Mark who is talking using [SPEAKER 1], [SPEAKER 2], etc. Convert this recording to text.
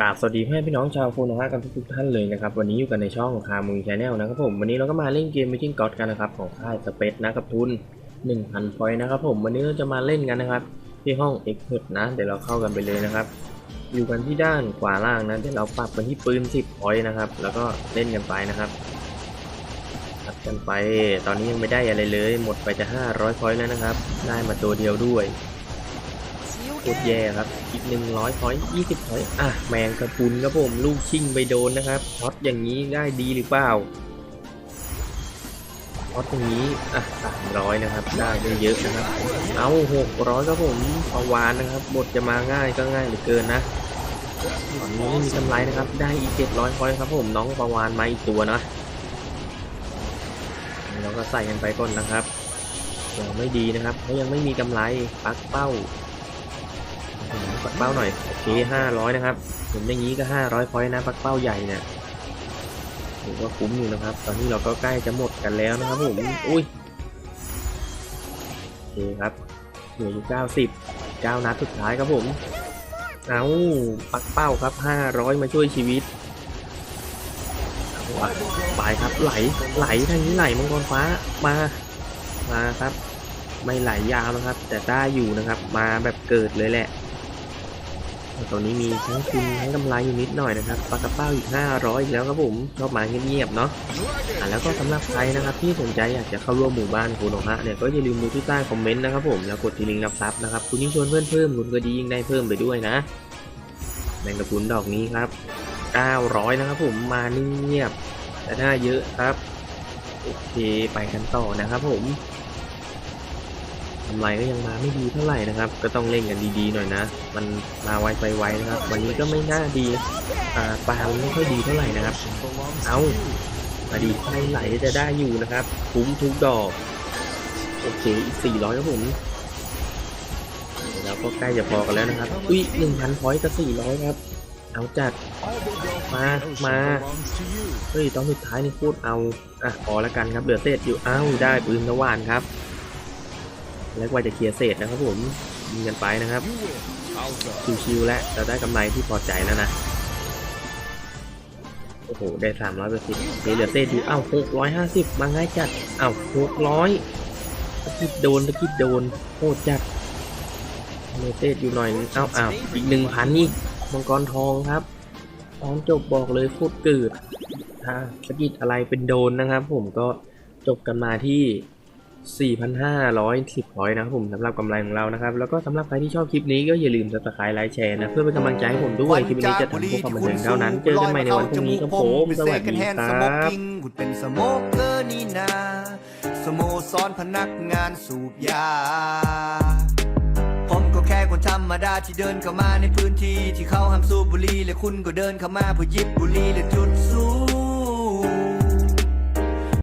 [SPEAKER 1] กราบสวัสดีพ่อแม่พี่น้องชาวโคโนฮะกันทุกท่านเลยนะครับวันนี้อยู่กันในช่องคามุงชาแนลนะครับผมวันนี้เราก็มาเล่นเกม Making God กันนะครับของค่ายสเปซนะครับทุน 1,000พอยต์นะครับผมวันนี้เราจะมาเล่นกันนะครับ ที่ห้อง e x p e r t นะ เดี๋ยวเราเข้ากันไปเลยนะครับ อยู่กันที่ด้านขวาล่างนะเดี๋ยวเราปรับกันที่ปืน 10พอยต์นะครับแล้วก็เล่นกันไปนะครับตัดกันไปตอนนี้ยังไม่ได้อะไรเลย หมดไปจะ500พอยต์แล้วนะครับ ได้มาตัวเดียวด้วย โคตรแย่ครับ อีกหนึ่งร้อยพอยยี่สิบพอยอะแมงกระพุนครับผมลูกชิงไปโดนนะครับช็อตอย่างนี้ได้ดีหรือเปล่าช็อตอย่างนี้อะสามร้อยนะครับได้ไม่เยอะนะครับ เอาหกร้อยครับผมประวานนะครับ บทจะมาง่ายก็ง่ายเหลือเกินนะตอนนี้ไม่มีกำไรนะครับ ได้อีกเจ็ดร้อยพอยครับผมน้องประวานมาอีกตัวนะเราก็ใส่กันไปก่อนนะครับยังไม่ดีนะครับเพรายังไม่มีกำไรปักเป้า ปักเป้าหน่อยโอเคห้าร้อยนะครับเห็นอย่างนี้ก็ห้าร้อยพอยต์นะปักเป้าใหญ่เนี่ยถือว่าคุ้มอยู่นะครับ ตอนนี้เราก็ใกล้จะหมดกันแล้วนะครับผมอุ้ยโอเคครับเหลืออยู่เก้าสิบเก้านัดสุดท้ายครับผมเอาปักเป้าครับห้าร้อยมาช่วยชีวิตเอาว่ะไปครับไหลไหลทางนี้ไหลมังกรฟ้ามามาครับ ไม่ไหลยาวนะครับ แต่ได้อยู่นะครับ มาแบบเกิดเลยแหละ ตอนนี้มีทั้งทุนทั้งกำไรอยู่นิดหน่อยนะครับปลากระเป้าอีก 500อีกแล้วครับผมชอบมาเงียบๆเนาะอะแล้วก็สำหรับใครนะครับที่สนใจอยากจะเข้าร่วมหมู่บ้านคุณโอฮะเนี่ยก็อย่าลืมดูที่ใต้คอมเมนต์นะครับผมแล้วกดที่ลิงก์รับทรัพย์นะครับคุณยิ่งชวนเพื่อนเพิ่มคุณก็ดียิ่งได้เพิ่มไปด้วยนะแมงกะพรุนดอกนี้ครับ 900 นะครับผมมาเงียบๆแต่ถ้าเยอะครับโอเคไปกันต่อนะครับผม กำไรก็ยังมาไม่ดีเท่าไหร่นะครับ ก็ต้องเล่นกันดีๆหน่อยนะ มันมาไวไปไวนะครับ วันนี้ก็ไม่น่าดีอ่าปลาไม่ค่อยดีเท่าไหร่นะครับ เอามาดีไม่ไหลจะได้อยู่นะครับ คุ้มทุกดอก โอเคอีก400ครับผมเดี๋ยวเราก็ใกล้จะพอกันแล้วนะครับ อุ้ย1,000พอยต์กับ400ครับ เอาจัด มา มา เฮ้ยตอนสุดท้ายนี่พูดเอา อะพอแล้วกันครับ เหลือเศษอยู่ อ้าว ได้ปืนสว่านครับ แล้วกว่าจะเคลียร์เศษนะครับผมยิงกันไปนะครับชิวๆแล้วเราได้กำไรที่พอใจแล้วนะโอ้โหได้สามร้อยเปอร์เซ็นต์เหลือเศษอยู่อ้าวหกร้อยห้าสิบมาง่ายจัดอ้าวหกร้อยตะกิดโดนตะกิดโดนโคตรจัดเหลือเศษอยู่หน่อยอ้าวอ้าวอีกหนึ่งพันนี่มังกรทองครับตอนจบบอกเลยโคตรเกิดถ้าตะกิดอะไรเป็นโดนนะครับ ผมก็จบกันมาที่ 4,510พอยต์นะครับผมสำหรับกำไรของเรานะครับ แล้วก็สำหรับใครที่ชอบคลิปนี้ก็อย่าลืม subscribe ไลค์แชร์นะ เพื่อเป็นกำลังใจให้ผมด้วย คลิปนี้จะทำเพื่อความบันเทิงเท่านั้น เจอกันใหม่ในวันพรุ่งนี้ครับผม สวัสดีค
[SPEAKER 2] ส
[SPEAKER 1] รั
[SPEAKER 2] โมก
[SPEAKER 1] บ
[SPEAKER 2] กิ้งคุณเป็นสโมกเกอร์นี่นาสโมสรพนักงานสูบยา ผมก็แค่คนธรรมดาที่เดินเข้ามาในพื้นที่ที่เขาห้ามสูบบุหรี่และคุณก็เดินเข้ามาเพื่อหยิบบุหรี่และจุดสูบ